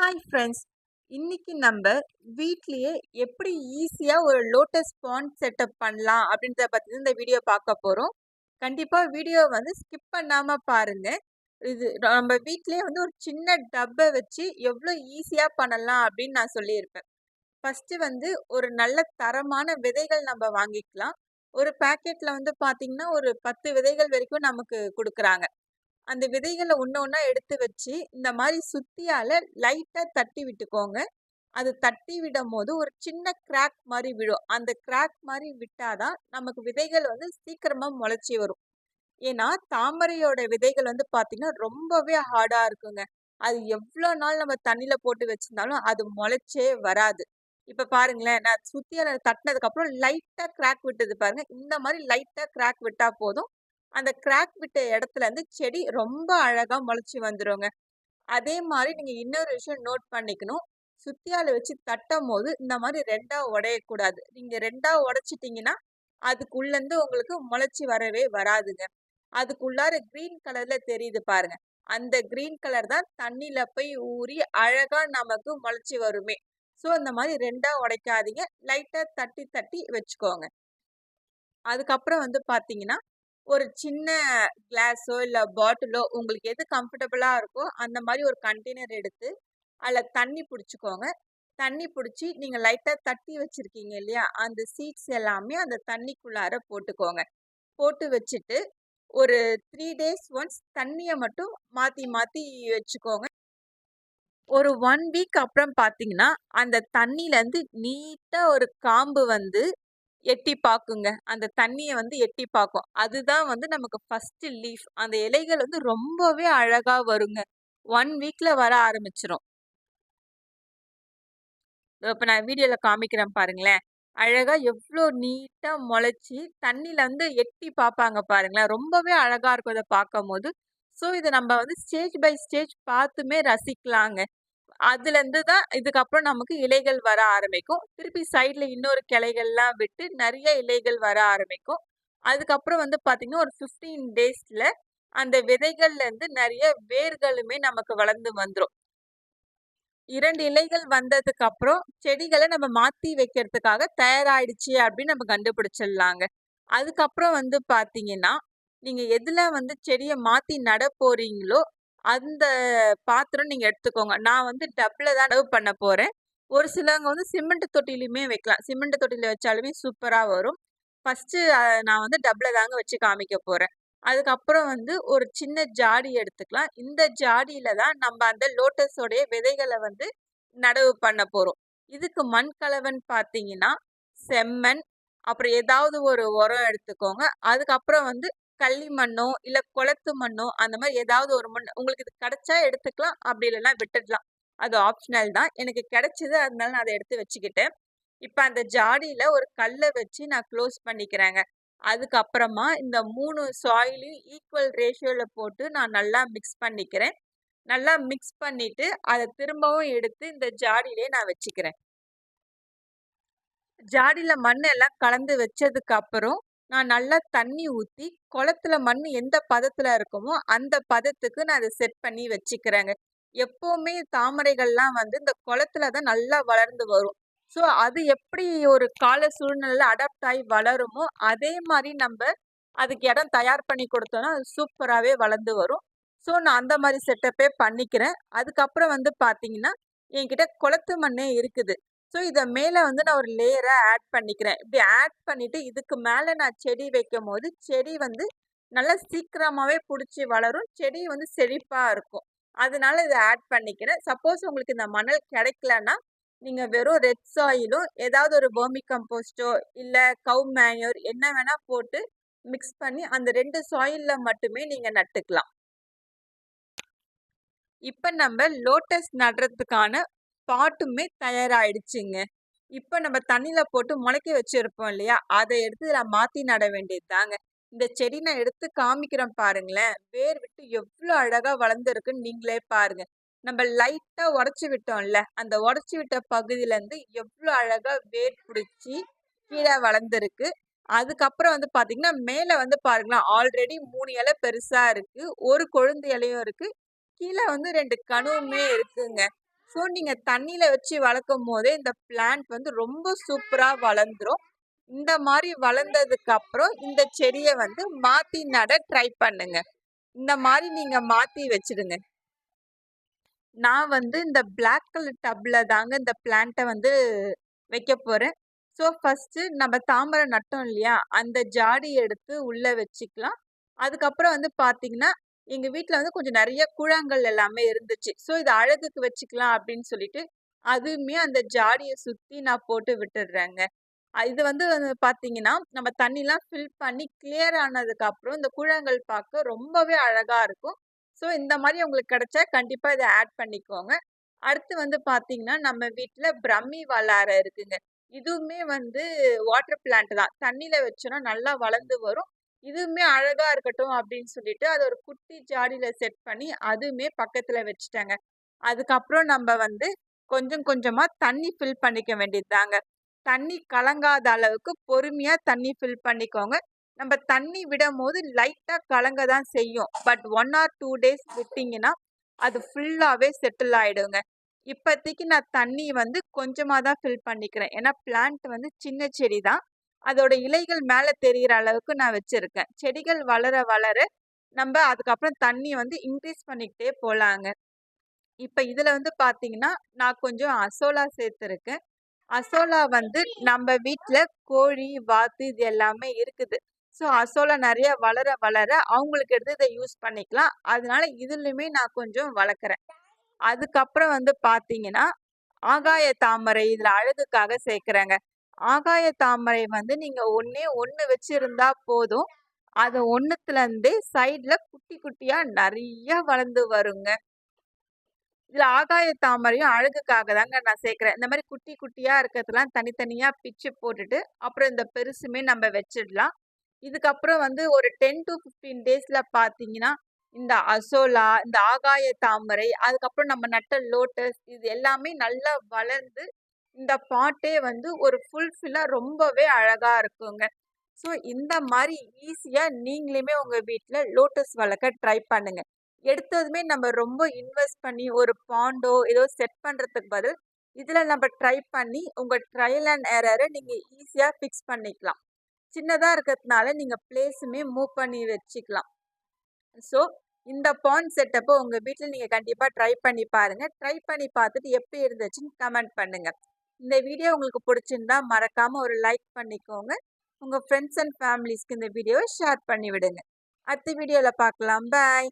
Hi friends இன்றைக்கி நம்ம வீட்லேயே எப்படி ஈஸியாக ஒரு லோட்டஸ் பாண்ட் செட்டப் பண்ணலாம் அப்படின்றத பற்றி இந்த வீடியோ பார்க்க போகிறோம் கண்டிப்பாக வீடியோ வந்து ஸ்கிப் பண்ணாமல் பாருங்கள் இது நம்ம வீட்லேயே வந்து ஒரு சின்ன டப்பை வச்சு எவ்வளோ ஈஸியாக பண்ணலாம் அப்படின்னு நான் சொல்லியிருப்பேன். ஃபஸ்ட்டு வந்து ஒரு நல்ல தரமான விதைகள் நம்ம வாங்கிக்கலாம். ஒரு பேக்கெட்டில் வந்து பார்த்திங்கன்னா ஒரு பத்து விதைகள் வரைக்கும் நமக்கு கொடுக்குறாங்க. அந்த விதைகளை ஒன்று ஒன்றா எடுத்து வச்சு இந்த மாதிரி சுத்தியால் லைட்டாக தட்டி விட்டுக்கோங்க. அது தட்டி விடும் போது ஒரு சின்ன கிராக் மாதிரி விழும். அந்த கிராக் மாதிரி விட்டாதான் நமக்கு விதைகள் வந்து சீக்கிரமாக முளைச்சி வரும். ஏன்னா தாமரையோட விதைகள் வந்து பார்த்தீங்கன்னா ரொம்பவே ஹார்டாக இருக்குங்க. அது எவ்வளோ நாள் நம்ம தண்ணியில் போட்டு வச்சிருந்தாலும் அது முளைச்சே வராது. இப்போ பாருங்களேன் நான் சுத்தியால தட்டினதுக்கப்புறம் லைட்டாக கிராக் விட்டது பாருங்கள் இந்த மாதிரி லைட்டாக கிராக் விட்டால் போதும். அந்த கிராக் விட்ட இடத்துல இருந்து செடி ரொம்ப அழகா முளைச்சி வந்துருங்க. அதே மாதிரி நீங்க இன்னொரு விஷயம் நோட் பண்ணிக்கணும். சுத்தியால வச்சு தட்டும் போது இந்த மாதிரி ரெண்டா உடையக்கூடாது. நீங்க ரெண்டா உடைச்சிட்டீங்கன்னா அதுக்குள்ள இருந்து உங்களுக்கு முளைச்சி வரவே வராதுங்க. அதுக்குள்ளார கிரீன் கலர்ல தெரியுது பாருங்க. அந்த கிரீன் கலர் தான் தண்ணியில போய் ஊறி அழகா நமக்கு முளைச்சி வருமே. ஸோ இந்த மாதிரி ரெண்டா உடைக்காதீங்க. லைட்டா தட்டி தட்டி வச்சுக்கோங்க. அதுக்கப்புறம் வந்து பாத்தீங்கன்னா ஒரு சின்ன கிளாஸோ இல்லை பாட்டிலோ உங்களுக்கு எது கம்ஃபர்டபுளாக இருக்கோ அந்த மாதிரி ஒரு கண்டெய்னர் எடுத்து அதில் தண்ணி பிடிச்சிக்கோங்க. தண்ணி பிடிச்சி நீங்கள் லைட்டாக தட்டி வச்சுருக்கீங்க இல்லையா? அந்த சீட்ஸ் எல்லாமே அந்த தண்ணிக்குள்ளார போட்டுக்கோங்க. போட்டு வச்சுட்டு ஒரு த்ரீ டேஸ் ஒன்ஸ் தண்ணியை மட்டும் மாற்றி மாற்றி வச்சுக்கோங்க. ஒரு ஒன் வீக் அப்புறம் பார்த்தீங்கன்னா அந்த தண்ணியிலேருந்து நீட்டாக ஒரு காம்பு வந்து எட்டி பார்க்குங்க. அந்த தண்ணியை வந்து எட்டி பார்க்கும். அதுதான் வந்து நமக்கு ஃபர்ஸ்ட் லீஃப் அந்த இலைகள் வந்து ரொம்பவே அழகா வருங்க. ஒன் வீக்ல வர ஆரம்பிச்சிரும். இப்போ நான் வீடியோல காமிக்கிறேன் பாருங்களேன். அழகா எவ்வளோ நீட்டா முளைச்சி தண்ணியில வந்து எட்டி பார்ப்பாங்க பாருங்களேன். ரொம்பவே அழகா இருக்கும் அதை பார்க்கும் போது ஸோ இதை நம்ம வந்து ஸ்டேஜ் பை ஸ்டேஜ் பார்த்துமே ரசிக்கலாங்க. அதுலேருந்து தான் இதுக்கப்புறம் நமக்கு இலைகள் வர ஆரம்பிக்கும். திருப்பி சைட்ல இன்னொரு கிளைகள்லாம் விட்டு நிறைய இலைகள் வர ஆரம்பிக்கும். அதுக்கப்புறம் வந்து பாத்தீங்கன்னா ஒரு ஃபிஃப்டீன் டேஸ்ல அந்த விதைகள்ல இருந்து நிறைய வேர்களுமே நமக்கு வளர்ந்து வந்துடும் இரண்டு இலைகள் வந்ததுக்கு அப்புறம் செடிகளை நம்ம மாத்தி வைக்கிறதுக்காக தயாராயிடுச்சு அப்படின்னு நம்ம கண்டுபிடிச்சிடலாங்க. அதுக்கப்புறம் வந்து பார்த்தீங்கன்னா நீங்க எதுல வந்து செடியை மாத்தி நட போறீங்களோ அந்த பாத்திரம் நீங்கள் எடுத்துக்கோங்க. நான் வந்து டப்பில் தான் நடவு பண்ண போகிறேன் ஒரு சிலவங்க வந்து சிமெண்ட் தொட்டிலையுமே வைக்கலாம். சிமெண்ட் தொட்டியில் வச்சாலுமே சூப்பராக வரும். ஃபஸ்ட்டு நான் வந்து டப்பில் தாங்க வச்சு காமிக்க போகிறேன் அதுக்கப்புறம் வந்து ஒரு சின்ன ஜாடி எடுத்துக்கலாம். இந்த ஜாடியில் தான் நம்ம அந்த லோட்டஸோடைய விதைகளை வந்து நடவு பண்ண போகிறோம் இதுக்கு மண் கலவன் பார்த்தீங்கன்னா, செம்மண், அப்புறம் ஏதாவது ஒரு உரம் எடுத்துக்கோங்க. அதுக்கப்புறம் வந்து கள்ளி மண்ணோ, இல்ல குளத்து மண்ணோ அந்த மாதிரி ஏதாவது ஒரு மண் உங்களுக்கு இது கிடைச்சா எடுத்துக்கலாம். அப்படி இல்லைன்னா விட்டுடலாம். அது ஆப்ஷனல் தான். எனக்கு கிடைச்சது அதனால நான் அதை எடுத்து வச்சுக்கிட்டேன். இப்ப அந்த ஜாடியில ஒரு கல்லை வச்சு நான் க்ளோஸ் பண்ணிக்கிறேங்க. அதுக்கப்புறமா இந்த மூணு சாயிலையும் ஈக்குவல் ரேஷியோவில் போட்டு நான் நல்லா மிக்ஸ் பண்ணிக்கிறேன். நல்லா மிக்ஸ் பண்ணிட்டு, அதை திரும்பவும் எடுத்து இந்த ஜாடியிலேயே நான் வச்சுக்கிறேன். ஜாடியில் மண் எல்லாம் கலந்து வச்சதுக்கு அப்புறம், நான் நல்லா தண்ணி ஊற்றி குளத்துல மண் எந்த பதத்தில் இருக்குமோ, அந்த பதத்துக்கு நான் அதை செட் பண்ணி வச்சுக்கிறேங்க. எப்போவுமே தாமரைகள்லாம் வந்து இந்த குளத்துல தான் நல்லா வளர்ந்து வரும். ஸோ, அது எப்படி ஒரு கால சூழ்நிலையில் அடாப்ட் ஆகி வளருமோ, அதே மாதிரி நம்ம அதுக்கு இடம் தயார் பண்ணி கொடுத்தோன்னா அது சூப்பராகவே வளர்ந்து வரும். ஸோ, நான் அந்த மாதிரி செட்டப்பே பண்ணிக்கிறேன். அதுக்கப்புறம் வந்து பார்த்தீங்கன்னா, என்கிட்ட குளத்து மண்ணே இருக்குது. ஸோ, இதை மேலே வந்து நான் ஒரு லேயரை ஆட் பண்ணிக்கிறேன். இப்படி ஆட் பண்ணிவிட்டு இதுக்கு மேலே நான் செடி வைக்கும் போது செடி வந்து நல்லா சீக்கிரமாகவே பிடிச்சி வளரும். செடி வந்து செழிப்பாக இருக்கும். அதனால இதை ஆட் பண்ணிக்கிறேன். சப்போஸ் உங்களுக்கு இந்த மணல் கிடைக்கலன்னா, நீங்கள் வெறும் ரெட் சாயிலும், ஏதாவது ஒரு வெர்மி கம்போஸ்ட்டோ, இல்லை கவு மேன்யூர் என்ன வேணால் போட்டு மிக்ஸ் பண்ணி, அந்த ரெண்டு சாயிலில் மட்டுமே நீங்கள் நட்டுக்கலாம். இப்போ நம்ம லோட்டஸ் நடுறதுக்கான பாட்டுமே தயாராயிடுச்சுங்க. இப்போ நம்ம தண்ணியில் போட்டு முளைக்க வச்சுருப்போம் இல்லையா? அதை எடுத்து நான் மாற்றி நட வேண்டியது தாங்க. இந்த செடி நான் எடுத்து காமிக்கிறேன் பாருங்களேன். வேர் விட்டு எவ்வளோ அழகாக வளர்ந்துருக்குன்னு நீங்களே பாருங்க. நம்ம லைட்டாக உடச்சி விட்டோம்ல, அந்த உடச்சி விட்ட பகுதியிலேருந்து எவ்வளோ அழகாக வேர் பிடிச்சி கீழே வளர்ந்துருக்கு. அதுக்கப்புறம் வந்து பார்த்தீங்கன்னா, மேலே வந்து பாருங்களேன், ஆல்ரெடி மூணு இலை பெருசாக இருக்குது ஒரு கொழுந்து இலையும் இருக்குது கீழே வந்து ரெண்டு கணுவுமே இருக்குங்க. ஸோ நீங்கள் தண்ணியில் வச்சு வளர்க்கும் போதே இந்த பிளான்ட் வந்து ரொம்ப சூப்பராக வளர்ந்துரும். இந்த மாதிரி வளர்ந்ததுக்கு அப்புறம் இந்த செடியை வந்து மாற்றி நட ட்ரை பண்ணுங்க. இந்த மாதிரி நீங்கள் மாற்றி வச்சுடுங்க. நான் வந்து இந்த பிளாக் கலர் டப்பில் தாங்க இந்த பிளான்ட்டை வந்து வைக்க போகிறேன் ஸோ ஃபர்ஸ்ட்டு நம்ம தாமரை நட்டோம் இல்லையா? அந்த ஜாடி எடுத்து உள்ளே வச்சுக்கலாம். அதுக்கப்புறம் வந்து பார்த்தீங்கன்னா, எங்க வீட்டில் வந்து கொஞ்சம் நிறைய கூழாங்கல் எல்லாமே இருந்துச்சு. ஸோ இதை அழகுக்கு வச்சுக்கலாம் அப்படின்னு சொல்லிட்டு, அதுவுமே அந்த ஜாடியை சுத்தி நான் போட்டு விட்டுடுறேங்க. இது வந்து பார்த்தீங்கன்னா, நம்ம தண்ணிலாம் ஃபில் பண்ணி கிளியர் ஆனதுக்கு அப்புறம் இந்த கூழாங்கல் பார்க்க ரொம்பவே அழகா இருக்கும். ஸோ இந்த மாதிரி உங்களுக்கு கிடைச்சா கண்டிப்பா இதை ஆட் பண்ணிக்கோங்க. அடுத்து வந்து பார்த்தீங்கன்னா, நம்ம வீட்டில் பிரம்மி வல்லார இருக்குங்க. இதுவுமே வந்து வாட்டர் பிளான்ட் தான். தண்ணியில வச்சோம்னா நல்லா வளர்ந்து வரும். இதுவுமே அழகா இருக்கட்டும் அப்படின்னு சொல்லிட்டு, அதை ஒரு குட்டி ஜாடியில செட் பண்ணி அதுவுமே பக்கத்துல வச்சுட்டேங்க. அதுக்கப்புறம் நம்ம வந்து கொஞ்சம் கொஞ்சமா தண்ணி ஃபில் பண்ணிக்க வேண்டியதுதாங்க தண்ணி கலங்காத அளவுக்கு பொறுமையா தண்ணி ஃபில் பண்ணிக்கோங்க. நம்ம தண்ணி விடும் போது லைட்டா கலங்க தான் செய்யும். But one or two days விட்டீங்கன்னா, அது ஃபுல்லாவே செட்டில் ஆயிடுங்க. இப்போதைக்கு நான் தண்ணி வந்து கொஞ்சமாக தான் ஃபில் பண்ணிக்கிறேன். ஏன்னா பிளான்ட் வந்து சின்ன செடி தான். அதோட இலைகள் மேலே தெரிகிற அளவுக்கு நான் வச்சுருக்கேன் செடிகள் வளர வளர நம்ம அதுக்கப்புறம் தண்ணி வந்து இன்க்ரீஸ் பண்ணிக்கிட்டே போகலாங்க இப்போ இதில் வந்து பார்த்தீங்கன்னா, நான் கொஞ்சம் அசோலா சேர்த்துருக்கேன். அசோலா வந்து நம்ம வீட்டில் கோழி, வாத்து இது எல்லாமே இருக்குது. ஸோ அசோலா நிறைய வளர வளர அவங்களுக்கு எடுத்து இதை யூஸ் பண்ணிக்கலாம். அதனால இதுலையுமே நான் கொஞ்சம் வளர்க்குறேன். அதுக்கப்புறம் வந்து பார்த்தீங்கன்னா, ஆகாய தாமரை இதில் அழகுக்காக சேர்க்குறேங்க ஆகாய தாமரை வந்து நீங்கள் ஒன்றே ஒன்று வச்சுருந்தா போதும். அது ஒன்றுத்துலேருந்தே சைடில் குட்டி குட்டியாக நிறைய வளர்ந்து வருங்க. இதில் ஆகாய தாமரையும் அழகுக்காக தாங்க நான் சேர்க்குறேன் இந்த மாதிரி குட்டி குட்டியாக இருக்கிறதெல்லாம் தனித்தனியாக பிச்சு போட்டுட்டு, அப்புறம் இந்த பெருசுமே நம்ம வச்சிடலாம். இதுக்கப்புறம் வந்து ஒரு டென் டு ஃபிஃப்டீன் டேஸில் பார்த்தீங்கன்னா, இந்த அசோலா, இந்த ஆகாய தாமரை, அதுக்கப்புறம் நம்ம நட்ட லோட்டஸ் இது எல்லாமே நல்லா வளர்ந்து, இந்த பாட்டே வந்து ஒரு ஃபுல்ஃபில்லாக ரொம்பவே அழகாக இருக்குங்க. ஸோ இந்த மாதிரி ஈஸியாக நீங்களுமே உங்கள் வீட்டில் லோட்டஸ் வளர்க்க ட்ரை பண்ணுங்கள் எடுத்ததுமே நம்ம ரொம்ப இன்வெஸ்ட் பண்ணி ஒரு பாண்டோ ஏதோ செட் பண்ணுறதுக்கு பதில், இதில் நம்ம ட்ரை பண்ணி உங்கள் ட்ரையல் அண்ட் ஏரரை நீங்கள் ஈஸியாக ஃபிக்ஸ் பண்ணிக்கலாம். சின்னதாக இருக்கிறதுனால நீங்கள் பிளேஸுமே மூவ் பண்ணி வச்சுக்கலாம். ஸோ இந்த பாண்ட் செட்டப்பை உங்கள் வீட்டில் நீங்கள் கண்டிப்பாக ட்ரை பண்ணி பாருங்கள் ட்ரை பண்ணி பார்த்துட்டு எப்படி இருந்துச்சுன்னு கமெண்ட் பண்ணுங்கள் இந்த வீடியோ உங்களுக்கு பிடிச்சிருந்தா மறக்காமல் ஒரு லைக் பண்ணிக்கோங்க. உங்கள் ஃப்ரெண்ட்ஸ் அண்ட் ஃபேமிலிஸ்க்கு இந்த வீடியோவை ஷேர் பண்ணிவிடுங்க அடுத்த வீடியோவில் பார்க்கலாம். பாய்.